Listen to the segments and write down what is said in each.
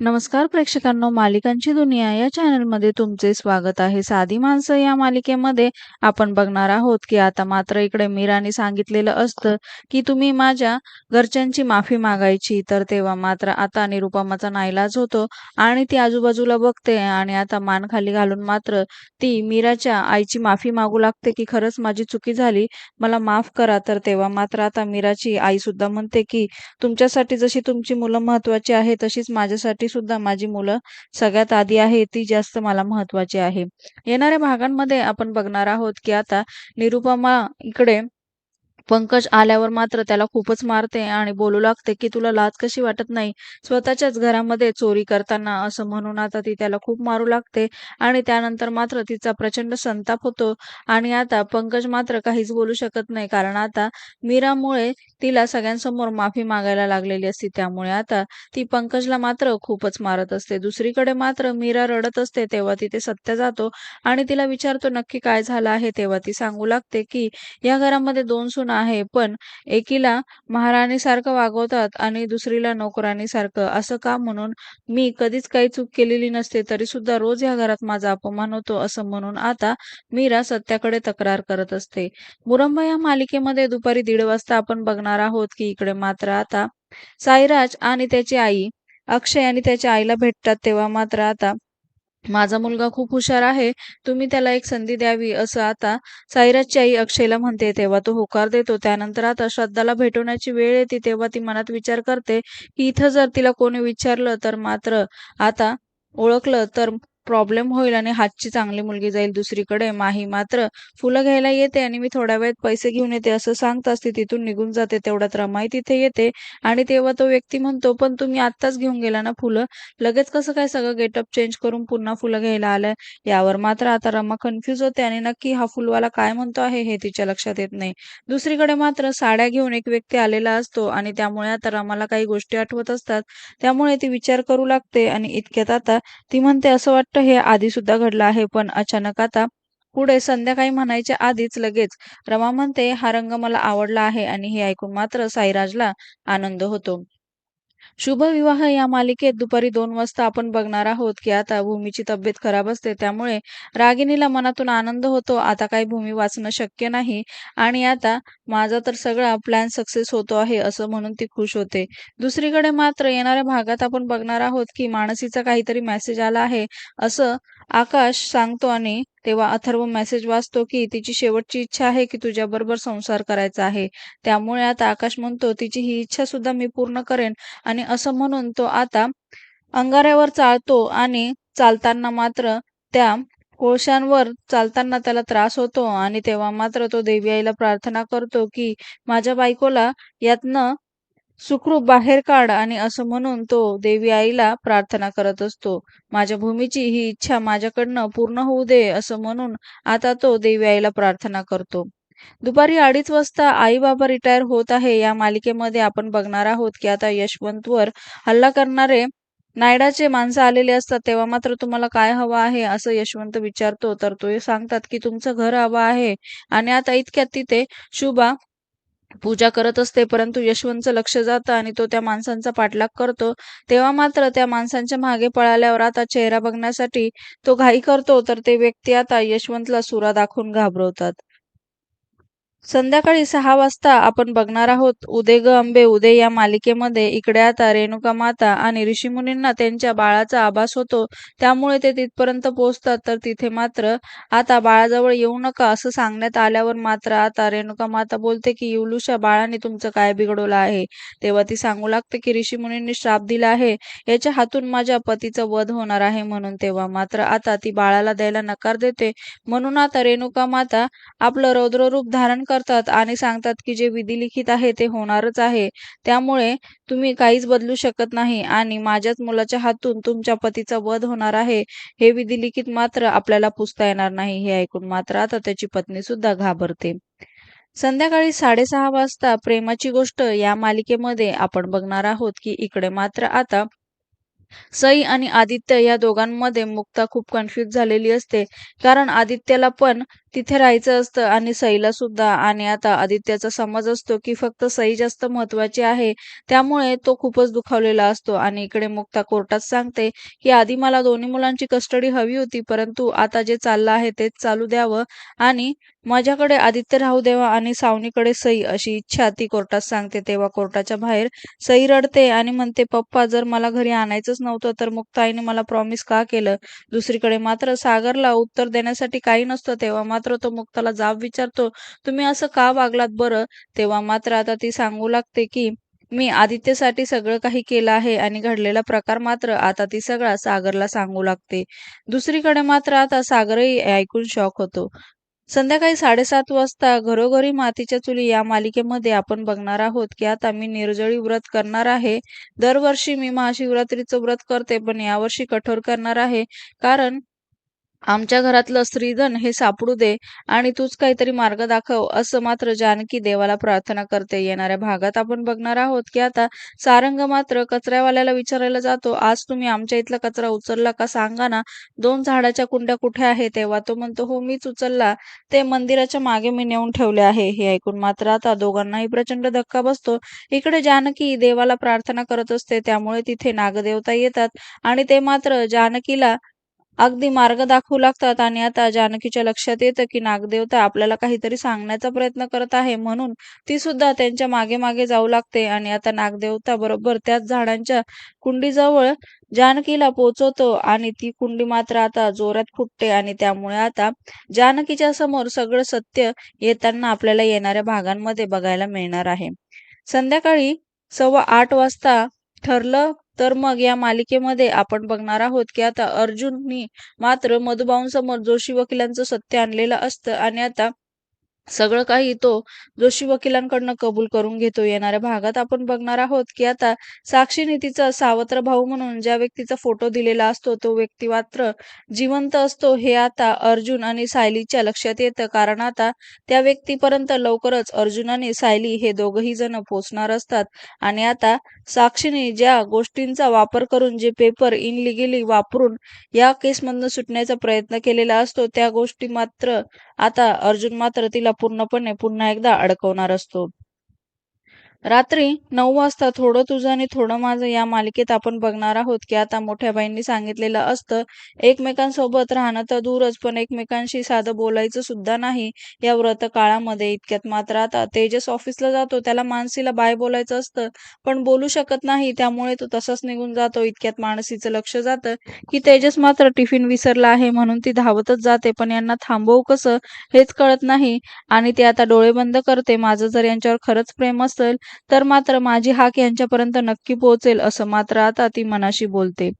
नमस्कार प्रेक्षकांनो मालिकांची दुनिया या चॅनलमध्ये तुमचे स्वागत आहे. साधी माणसं या मालिकेमध्ये आपण बघणार आहोत की आता मात्र इकडे मीराने सांगितलेलं असतं की तुम्ही माझ्या घरच्यांची माफी मागायची तर तेव्हा मात्र आता निरुपमाचा नाईलाज होतो आणि ती आजूबाजूला बघते आणि आता मान खाली घालून मात्र ती मीराच्या आईची माफी मागू लागते की खरंच माझी चुकी झाली मला माफ करा. तर तेव्हा मात्र आता मीराची आई सुद्धा म्हणते की तुमच्यासाठी जशी तुमची मुलं महत्वाची आहे तशीच माझ्यासाठी सुद्धा माझी मुलं सगळ्यात आधी आहे ती जास्त मला महत्वाची आहे. येणाऱ्या भागांमध्ये आपण बघणार आहोत की आता निरुपमा इकडे पंकज आल्यावर मात्र त्याला खूपच मारते आणि बोलू लागते की तुला लाज कशी वाटत नाही? स्वतःच्याच घरामध्ये चोरी करताना असं म्हणून आता ती त्याला खूप मारू लागते आणि त्यानंतर मात्र तिचा प्रचंड संताप होतो आणि आता पंकज मात्र काहीच बोलू शकत नाही कारण आता मीरामुळे तिला सगळ्यांसमोर माफी मागायला लागलेली असते. त्यामुळे आता ती पंकजला मात्र खूपच मारत असते. दुसरीकडे मात्र मीरा रडत असते तेव्हा तिथे सत्य जातो आणि तिला विचारतो नक्की काय झालं आहे? तेव्हा ती सांगू लागते की या घरामध्ये दोन सुना आहे पण एकीला महाराणीसारखं वागवतात आणि दुसरीला नोकराणीसारखं. असं का म्हणून मी कधीच काही चूक केलेली नसते तरी सुद्धा रोज या घरात माझा अपमान होतो असं म्हणून आता मीरा सत्याकडे तक्रार करत असते. मुरंबा या मालिकेमध्ये दुपारी दीड वाजता आपण बघणार आहोत की इकडे मात्र आता साईराज आणि त्याची आई अक्षय आणि त्याच्या आईला भेटतात तेव्हा मात्र आता माझा मुलगा खूप हुशार आहे. तुम्ही त्याला एक संधी द्यावी असं आता साईराजची आई अक्षयला म्हणते. तेव्हा तो होकार देतो. त्यानंतर आता श्रद्धाला भेटवण्याची वेळ येते. तेव्हा ती मनात विचार करते की इथं जर तिला कोणी विचारलं तर मात्र आता ओळखलं तर प्रॉब्लेम होईल आणि हातची चांगली मुलगी जाईल दुसरीकडे माही मात्र फुलं घ्यायला येते आणि मी थोड्या वेळात पैसे घेऊन येते असं सांगताच ती तिथून निघून जाते तेवढ्यात रमाई तिथे येते आणि तेव्हा तो व्यक्ती म्हणतो पण तुम्ही आत्ताच घेऊन गेला ना फुलं? लगेच कसं काय सगळं गेटअप चेंज करून पुन्हा फुलं घ्यायला आलं? यावर मात्र आता रमा कन्फ्यूज होते आणि नक्की हा फुलवाला काय म्हणतो आहे हे तिच्या लक्षात येत नाही. दुसरीकडे मात्र साड्या घेऊन एक व्यक्ती आलेला असतो आणि त्यामुळे आता रमाला काही गोष्टी आठवत असतात. त्यामुळे ती विचार करू लागते आणि इतक्यात आता ती म्हणते असं वाटतं हे आधी सुद्धा घडलं आहे पण अचानक आता पुढे संध्याकाळी म्हणायच्या आधीच लगेच रमा म्हणते हा रंग मला आवडला आहे आणि हे ऐकून मात्र साईराजला आनंद होतो. शुभ विवाह या मालिकेत दुपारी दोन वाजता आपण बघणार आहोत की आता भूमीची तब्येत खराब असते त्यामुळे रागिणीला मनातून आनंद होतो. आता काही भूमी वाचणं शक्य नाही आणि आता माझा तर सगळा प्लॅन सक्सेस होतो आहे असं म्हणून ती खुश होते. दुसरीकडे मात्र येणाऱ्या भागात आपण बघणार आहोत की मानसीचा काहीतरी मेसेज आला आहे असं आकाश सांगतो आणि तेव्हा अथर्व मेसेज वाचतो की तिची शेवटची इच्छा आहे की तुझ्याबरोबर संसार करायचा आहे. त्यामुळे आता आकाश म्हणतो तिची ही इच्छा सुद्धा मी पूर्ण करेन. आणि असं म्हणून तो आता अंगाऱ्यावर चालतो आणि चालताना मात्र त्या कोळशांवर चालताना त्याला त्रास होतो. आणि तेव्हा मात्र तो देवी आईला प्रार्थना करतो की माझ्या बायकोला यातनं सुखरूप बाहेर काढ आणि असं म्हणून तो देवी आईला प्रार्थना करत असतो. माझ्या भूमीची ही इच्छा माझ्याकडनं पूर्ण होऊ दे असं म्हणून आता तो देवी आईला प्रार्थना करतो. दुपारी अडीच वाजता आई बाबा रिटायर होत आहे. या मालिकेमध्ये आपण बघणार आहोत की आता यशवंतवर हल्ला करणारे नायडाचे माणसं आलेले असतात. तेव्हा मात्र तुम्हाला काय हवं आहे असं यशवंत विचारतो. तर तो सांगतात की तुमचं घर हवं आहे आणि आता इतक्यात तिथे शुभा पूजा करत असते परंतु यशवंतचं लक्ष जातं आणि तो त्या माणसांचा पाठलाग करतो. तेव्हा मात्र त्या माणसांच्या मागे पळाल्यावर आता चेहरा बघण्यासाठी तो घाई करतो तर ते व्यक्ती आता यशवंतला सुरा दाखवून घाबरवतात. संध्याकाळी सहा वाजता आपण बघणार आहोत उदे ग अंबे उदे या मालिकेमध्ये इकडे आता रेणुका माता आणि ऋषीमुनींना त्यांच्या बाळाचा आभास होतो. त्यामुळे ते तिथपर्यंत पोहोचतात तर तिथे मात्र आता बाळाजवळ येऊ नका असं सांगण्यात आल्यावर मात्र आता रेणुका माता बोलते की युलुषा बाळाने तुमचं काय बिघडवलं आहे? तेव्हा ती सांगू लागते की ऋषीमुनींनी श्राप दिला आहे. याच्या हातून माझ्या पतीचं वध होणार आहे म्हणून. तेव्हा मात्र आता ती बाळाला द्यायला नकार देते. म्हणून आता रेणुका माता आपलं रौद्ररूप धारण करतात आणि सांगतात की जे विधिलिखित आहे ते होणारच आहे. त्यामुळे तुम्ही काहीच बदलू शकत नाही आणि माझ्याच मुलाच्या हातून तुमच्या पतीचा वध होणार आहे. हे विधिलिखित मात्र आपल्याला पुसता येणार नाही हे ऐकून मात्र आता त्याची पत्नी सुद्धा घाबरते. संध्याकाळी साडेसहा वाजता प्रेमाची गोष्ट या मालिकेमध्ये आपण बघणार आहोत की इकडे मात्र आता सई आणि आदित्य या दोघांमध्ये मुक्ता खूप कन्फ्यूज झालेली असते. कारण आदित्यला पण तिथे राहायचं असतं आणि सईला सुद्धा. आणि आता आदित्याचा समज असतो की फक्त सई जास्त महत्वाची आहे. त्यामुळे तो खूपच दुखावलेला असतो. आणि इकडे मुक्ता कोर्टात सांगते की आधी मला दोन्ही मुलांची कस्टडी हवी होती. परंतु आता जे चाललं आहे तेच चालू द्यावं. आणि माझ्याकडे आदित्य राहू देवा आणि सावनीकडे सई अशी इच्छा ती कोर्टात सांगते. तेव्हा कोर्टाच्या बाहेर सई रडते आणि म्हणते पप्पा जर मला घरी आणायचंच नव्हतं तर मुक्ताईने मला प्रॉमिस का केलं? दुसरीकडे मात्र सागरला उत्तर देण्यासाठी काही नसतं. तेव्हा मात्र तो मुक्ताला जाब विचारतो तुम्ही असं का वागलात बरं? तेव्हा मात्र आता ती सांगू लागते की मी आदित्यसाठी सगळं काही केलं आहे आणि घडलेला प्रकार मात्र आता ती सगळा सागरला सांगू लागते. दुसरीकडे मात्र आता सागरही ऐकून शॉक होतो. संध्याकाळी साडेसात वाजता घरोघरी मातीच्या चुली या मालिकेमध्ये आपण बघणार आहोत की आता मी निर्जळी व्रत करणार आहे. दरवर्षी मी महाशिवरात्रीचं व्रत करते पण यावर्षी कठोर करणार आहे. कारण आमच्या घरातलं स्त्रीधन हे सापडू दे आणि तूच काहीतरी मार्ग दाखव असं मात्र जानकी देवाला प्रार्थना करते. येणाऱ्या भागात आपण बघणार आहोत की आता सारंग मात्र कचऱ्यावाल्याला विचारायला जातो आज तुम्ही आमच्या इथला कचरा उचलला का सांगा ना? दोन झाडाच्या कुंड्या कुठे आहे तेव्हा तो म्हणतो हो मीच उचलला. ते मंदिराच्या मागे मी नेऊन ठेवले आहे. हे ऐकून मात्र आता दोघांनाही प्रचंड धक्का बसतो. इकडे जानकी देवाला प्रार्थना करत असते त्यामुळे तिथे नागदेवता येतात आणि ते मात्र जानकीला अगदी मार्ग दाखवू लागतात आणि आता जानकीच्या लक्षात येतं की नागदेवता आपल्याला काहीतरी सांगण्याचा प्रयत्न करत आहे म्हणून ती सुद्धा त्यांच्या मागे मागे जाऊ लागते आणि आता नागदेवता बरोबर त्याच झाडांच्या कुंडीजवळ जानकीला पोचवतो आणि ती कुंडी मात्र आता जोरात फुटते आणि त्यामुळे आता जानकीच्या समोर सगळं सत्य येताना आपल्याला येणाऱ्या भागांमध्ये बघायला मिळणार आहे. संध्याकाळी सव्वा आठ वाजता ठरलं तर मग या मालिकेमध्ये आपण बघणार आहोत की आता अर्जुननी मात्र मधुभाऊंसमोर जोशी वकिलांचं सत्य आणलेलं असतं आणि आता सगळं काही तो जोशी वकिलांकडनं कबूल करून घेतो येणाऱ्या भागात आपण बघणार आहोत की आता साक्षी नीतीचा सावत्र भाऊ म्हणून ज्या व्यक्तीचा फोटो दिलेला असतो तो व्यक्ती मात्र जिवंत असतो हे आता अर्जुन आणि सायलीच्या लक्षात येतं. कारण आता त्या व्यक्तीपर्यंत लवकरच अर्जुन आणि सायली हे दोघही जण पोचणार असतात. आणि आता साक्षीने ज्या गोष्टींचा वापर करून जे पेपर इनलिगली वापरून या केसमधनं सुटण्याचा प्रयत्न केलेला असतो त्या गोष्टी मात्र आता अर्जुन मात्र तिला पूर्णपणे पुन्हा एकदा अडकवणार असतो. रात्री नऊ वाजता थोडं तुझं आणि थोडं माझं या मालिकेत आपण बघणार आहोत की आता मोठ्या बाईंनी सांगितलेलं असतं एकमेकांसोबत राहणं तर दूरच पण एकमेकांशी साधं बोलायचं सुद्धा नाही या व्रत काळामध्ये इतक्यात. मात्र आता तेजस ऑफिसला जातो त्याला मानसीला बाय बोलायचं असतं पण बोलू शकत नाही त्यामुळे तो तसाच निघून जातो. इतक्यात मानसीचं लक्ष जातं की तेजस मात्र टिफिन विसरला आहे म्हणून ती धावतच जाते पण यांना थांबवू कसं हेच कळत नाही. आणि ती आता डोळे बंद करते माझं जर यांच्यावर खरंच प्रेम असेल तर मात्र माझी हाक यांच्यापर्यंत नक्की पोहोचेल असं मात्र आता ती मनाशी बोलते.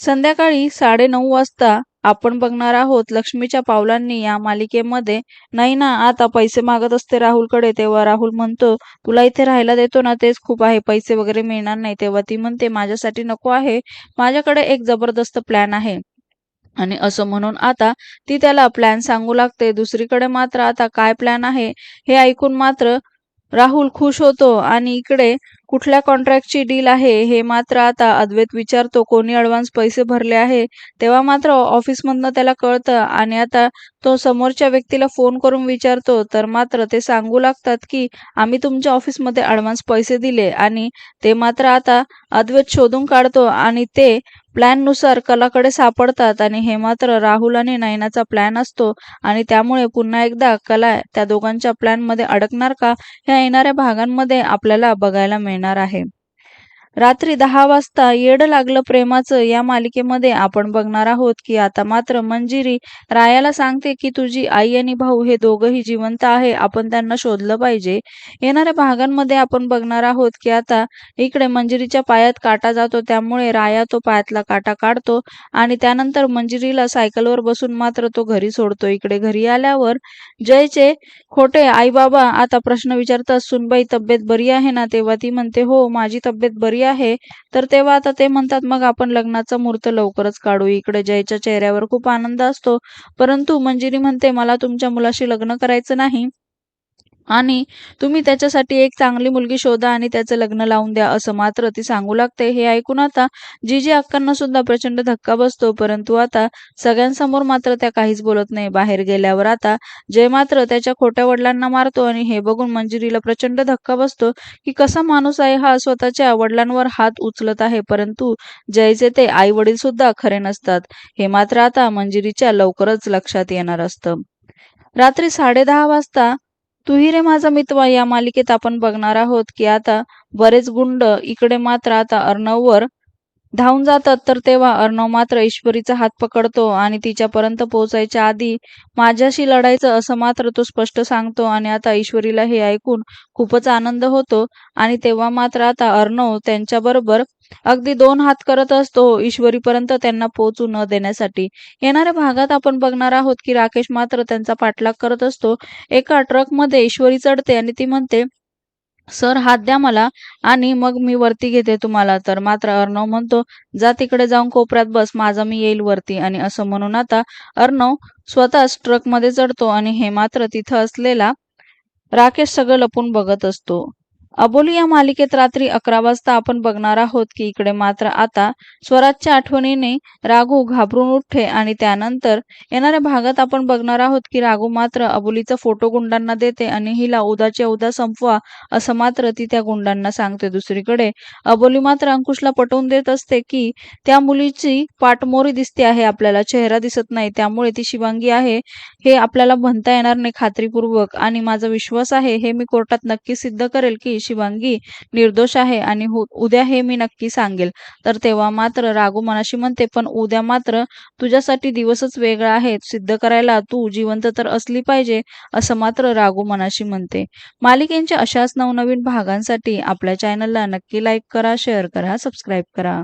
संध्याकाळी साडे नऊ वाजता आपण बघणार आहोत लक्ष्मीच्या पावलांनी या मालिकेमध्ये नाही ना आता पैसे मागत असते राहुलकडे तेव्हा राहुल म्हणतो तुला इथे राहायला देतो ना तेच खूप आहे पैसे वगैरे मिळणार नाही. तेव्हा ती म्हणते माझ्यासाठी नको आहे माझ्याकडे एक जबरदस्त प्लॅन आहे. आणि असं म्हणून आता ती त्याला प्लॅन सांगू लागते. दुसरीकडे मात्र आता काय प्लॅन आहे हे ऐकून मात्र राहुल खुश होतो आणि इकडे कुठल्या कॉन्ट्रॅक्टची डील आहे हे मात्र आता अद्वैत विचारतो कोणी ॲडव्हान्स पैसे भरले आहे तेव्हा मात्र ऑफिसमधनं त्याला कळतं आणि आता तो समोरच्या व्यक्तीला फोन करून विचारतो तर मात्र ते सांगू लागतात की आम्ही तुमच्या ऑफिसमध्ये ॲडव्हान्स पैसे दिले आणि ते मात्र आता अद्वैत शोधून काढतो आणि ते प्लॅननुसार कलाकडे सापडतात आणि हे मात्र राहुल आणि नयनाचा प्लॅन असतो आणि त्यामुळे पुन्हा एकदा कला त्या दोघांच्या प्लॅनमध्ये अडकणार का? ह्या येणाऱ्या भागांमध्ये आपल्याला बघायला मिळेल मिळणार आहे. रात्री दहा वाजता येड लागलं प्रेमाचं या मालिकेमध्ये आपण बघणार आहोत की आता मात्र मंजिरी रायाला सांगते की तुझी आई आणि भाऊ हे दोघंही जिवंत आहे आपण त्यांना शोधलं पाहिजे. येणाऱ्या भागांमध्ये आपण बघणार आहोत की आता इकडे मंजिरीच्या पायात काटा जातो त्यामुळे राया तो पायातला काटा काढतो आणि त्यानंतर मंजिरीला सायकलवर बसून मात्र तो घरी सोडतो. इकडे घरी आल्यावर जयचे खोटे आई बाबा आता प्रश्न विचारतात सुनबाई तब्येत बरी आहे ना? तेव्हा ती म्हणते हो माझी तब्येत बरी आहे. तर तेव्हा आता ते म्हणतात मग आपण लग्नाचा मुहूर्त लवकरच काढू. इकडे जयच्या चेहऱ्यावर खूप आनंद असतो. परंतु मंजिरी म्हणते मला तुमच्या मुलाशी लग्न करायचं नाही. आणि तुम्ही त्याच्यासाठी एक चांगली मुलगी शोधा आणि त्याचं लग्न लावून द्या असं मात्र ती सांगू लागते. हे ऐकून आता जीजी अक्कांना सुद्धा प्रचंड धक्का बसतो परंतु आता सगळ्यांसमोर मात्र त्या काहीच बोलत नाही. बाहेर गेल्यावर आता जय मात्र त्याच्या खोट्या वडिलांना मारतो आणि हे बघून मंजिरीला प्रचंड धक्का बसतो की कसा माणूस आहे हा स्वतःच्या वडिलांवर हात उचलत आहे परंतु जयचे ते आई वडील सुद्धा खरे नसतात. हे मात्र आता मंजिरीच्या लवकरच लक्षात येणार असतं. रात्री साडेदहा वाजता तुही रे माझा मित्र या मालिकेत आपण बघणार आहोत की आता बरेच गुंड इकडे मात्र आता अर्णववर धावून जातात तर तेव्हा अर्णव मात्र ईश्वरीचा हात पकडतो आणि तिच्यापर्यंत पोहोचायच्या आधी माझ्याशी लढायचं असं मात्र तो स्पष्ट सांगतो आणि आता ईश्वरीला हे ऐकून खूपच आनंद होतो आणि तेव्हा मात्र आता अर्णव त्यांच्याबरोबर अगदी दोन हात करत असतो ईश्वरीपर्यंत त्यांना पोहोचू न देण्यासाठी. येणाऱ्या भागात आपण बघणार आहोत की राकेश मात्र त्यांचा पाठलाग करत असतो. एका ट्रकमध्ये ईश्वरी चढते आणि ती म्हणते सर हात द्या मला आणि मग मी वरती घेते तुम्हाला. तर मात्र अर्णव म्हणतो जा तिकडे जाऊन कोपऱ्यात बस माझा मी येईल वरती. आणि असं म्हणून आता अर्णव स्वतःच ट्रकमध्ये चढतो आणि हे मात्र तिथं असलेला राकेश सगळं लपून बघत असतो. अबोली या मालिकेत रात्री अकरा वाजता आपण बघणार आहोत की इकडे मात्र आता स्वराजच्या आठवणीने राघू घाबरून उठते आणि त्यानंतर येणाऱ्या भागात आपण बघणार आहोत की राघू मात्र अबोलीचा फोटो गुंडांना देते आणि हिला उदाच्या उदा संपवा असं मात्र ती त्या गुंडांना सांगते. दुसरीकडे अबोली मात्र अंकुशला पटवून देत असते की त्या मुलीची पाटमोरी दिसते आहे आपल्याला चेहरा दिसत नाही त्यामुळे ती शिवांगी आहे हे आपल्याला म्हणता येणार नाही खात्रीपूर्वक. आणि माझा विश्वास आहे हे मी कोर्टात नक्की सिद्ध करेल की शिवांगी निर्दोष आहे आणि उद्या हे मी नक्की सांगेल. तर तेव्हा मात्र राघू मनाशी म्हणते पण उद्या मात्र तुझ्यासाठी दिवसच वेगळा आहे. सिद्ध करायला तू जिवंत तर असली पाहिजे असं मात्र राघू मनाशी म्हणते. मालिकेंच्या अशाच नवनवीन भागांसाठी आपल्या चॅनलला नक्की लाईक करा शेअर करा सबस्क्राईब करा.